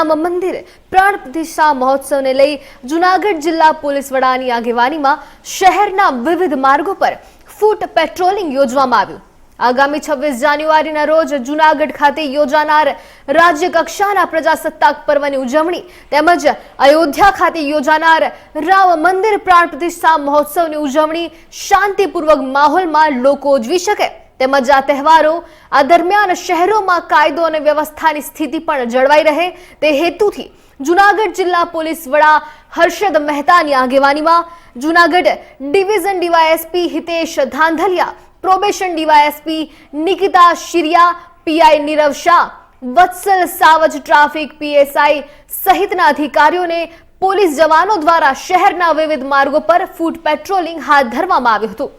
રામ મંદિર પ્રાણ પ્રતિષ્ઠા મહોત્સવને લઈ જુનાગઢ જિલ્લા પોલીસ વડાની આગેવાનીમાં શહેરના વિવિધ માર્ગો પર ફૂટ પેટ્રોલિંગ યોજવામાં આવ્યું. આગામી છવ્વીસ જાન્યુઆરીના રોજ જુનાગઢ ખાતે યોજાનાર રાજ્ય કક્ષાના પ્રજાસત્તાક પર્વની ઉજવણી તેમજ અયોધ્યા ખાતે યોજાનાર રામ મંદિર પ્રાણ પ્રતિષ્ઠા મહોત્સવની ઉજવણી શાંતિપૂર્વક માહોલમાં લોકો ઉજવી શકે. તેમજ આ તહેવારો આ દરમિયાન શહેરોમાં કાયદો અને વ્યવસ્થાની સ્થિતિ પણ જળવાઈ રહે. તે હેતુથી જુનાગઢ જિલ્લા પોલીસ વડા હર્ષદ મહેતાની આગેવાનીમાં Junagadh division DYSP Hitesh Dhandhaliya, probation DYSP Nikita Shiriya, PI Nirav Shah, Vatsal Savaj traffic PSI સહિતના અધિકારીઓને પોલીસ જવાનો દ્વારા શહેરના વિવિધ માર્ગો પર ફૂટ પેટ્રોલિંગ હાથ ધરવામાં આવ્યું હતું.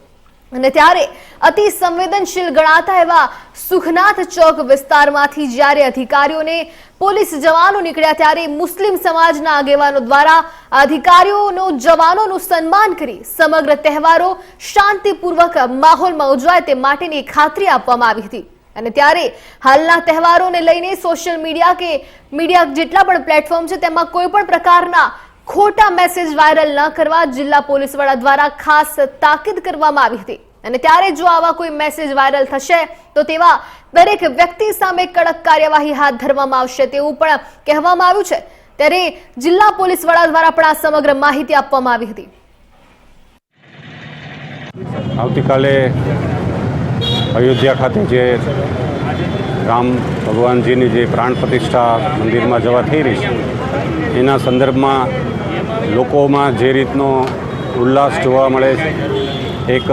અને ત્યારે અતિ સંવેદનશીલ ગણાતા એવા સુખનાથ ચોક વિસ્તારમાંથી જ્યારે અધિકારીઓને પોલીસ જવાનો નીકળ્યા ત્યારે મુસ્લિમ સમાજના આગેવાનો દ્વારા અધિકારીઓનો, જવાનોનું સન્માન કરી સમગ્ર તહેવારો શાંતિપૂર્વક માહોલમાં ઉજવાય તે માટેની ખાતરી આપવામાં આવી હતી. અને ત્યારે હાલના તહેવારોને લઈને સોશિયલ મીડિયા કે મીડિયા જેટલા પણ પ્લેટફોર્મ છે, તેમાં કોઈ પણ પ્રકારના ખોટા મેસેજ વાયરલ ન કરવા જિલ્લા પોલીસ વડા દ્વારા ખાસ તાકીદ કરવામાં આવી હતી. અને ત્યારે જો આવા કોઈ મેસેજ વાયરલ થશે, તો તેવા દરેક વ્યક્તિ સામે કડક કાર્યવાહી હાથ ધરવામાં આવશે તેવું પણ કહેવામાં આવ્યું છે. ત્યારે જિલ્લા પોલીસ વડા દ્વારા પણ આ સમગ્ર માહિતી આપવામાં આવી હતી. આવતીકાલે અયોધ્યા ખાતે જે રામ ભગવાનજીની જે પ્રાણ પ્રતિષ્ઠા મંદિરમાં જવા થઈ રહી છે, એના સંદર્ભમાં લોકોમાં જે રીતનો ઉલ્લાસ જોવા મળે છે, એક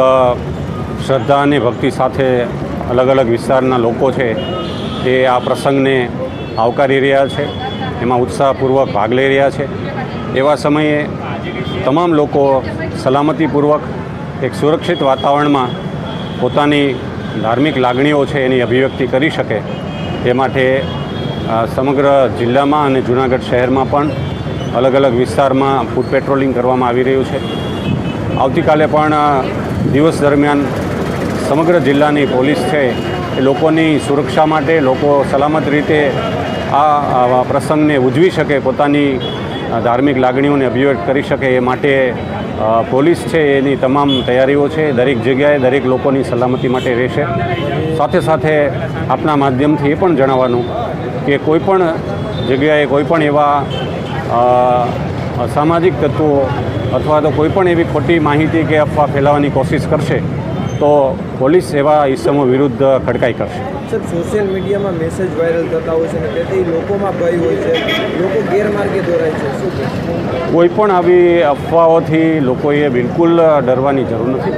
શ્રદ્ધા અને ભક્તિ સાથે અલગ અલગ વિસ્તારના લોકો છે એ આ પ્રસંગને આવકારી રહ્યા છે. એમાં ઉત્સાહપૂર્વક ભાગ લઈ રહ્યા છે. એવા સમયે તમામ લોકો સલામતીપૂર્વક એક સુરક્ષિત વાતાવરણમાં પોતાની ધાર્મિક લાગણીઓ છે એની અભિવ્યક્તિ કરી શકે તે માટે સમગ્ર જિલ્લામાં અને જૂનાગઢ શહેરમાં પણ અલગ અલગ વિસ્તારમાં ફૂડ પેટ્રોલિંગ કરવામાં આવી રહ્યું છે. આવતીકાલે પણ દિવસ દરમિયાન સમગ્ર જિલ્લાની પોલીસ છે, એ લોકોની સુરક્ષા માટે લોકો સલામત રીતે આ પ્રસંગને ઉજવી શકે, પોતાની ધાર્મિક લાગણીઓને અભિવ્યક્ત કરી શકે એ માટે પોલીસ છે, એની તમામ તૈયારીઓ છે, દરેક જગ્યાએ દરેક લોકોની સલામતી માટે રહેશે. સાથે સાથે આપના માધ્યમથી એ પણ જણાવવાનું કે કોઈપણ જગ્યાએ કોઈપણ એવા સામાજિક તત્વો અથવા તો કોઈપણ એવી ખોટી માહિતી કે અફવા ફેલાવવાની કોશિશ કરશે તો પોલીસ એવા ઇસમો વિરુદ્ધ ખડકાઈ કરશે. સર સોશિયલ મીડિયામાં મેસેજ વાયરલ થતા હોય છે અને તેથી લોકોમાં ભય હોય છે. લોકો ગેરમાર્ગે દોરાય છે. શું કોઈ પણ આવી અફવાઓથી લોકોએ બિલકુલ ડરવાની જરૂર નથી.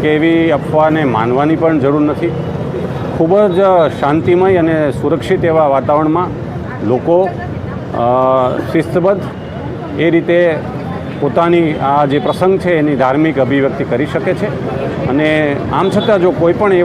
કે એવી અફવાને માનવાની પણ જરૂર નથી. ખૂબ જ શાંતિમય અને સુરક્ષિત એવા વાતાવરણમાં લોકો શિસ્તબદ્ધ એ રીતે પોતાની આ જે પ્રસંગ છે એની ધાર્મિક અભિવ્યક્તિ કરી શકે છે. અને આમ છતાં જો કોઈ પણ એવા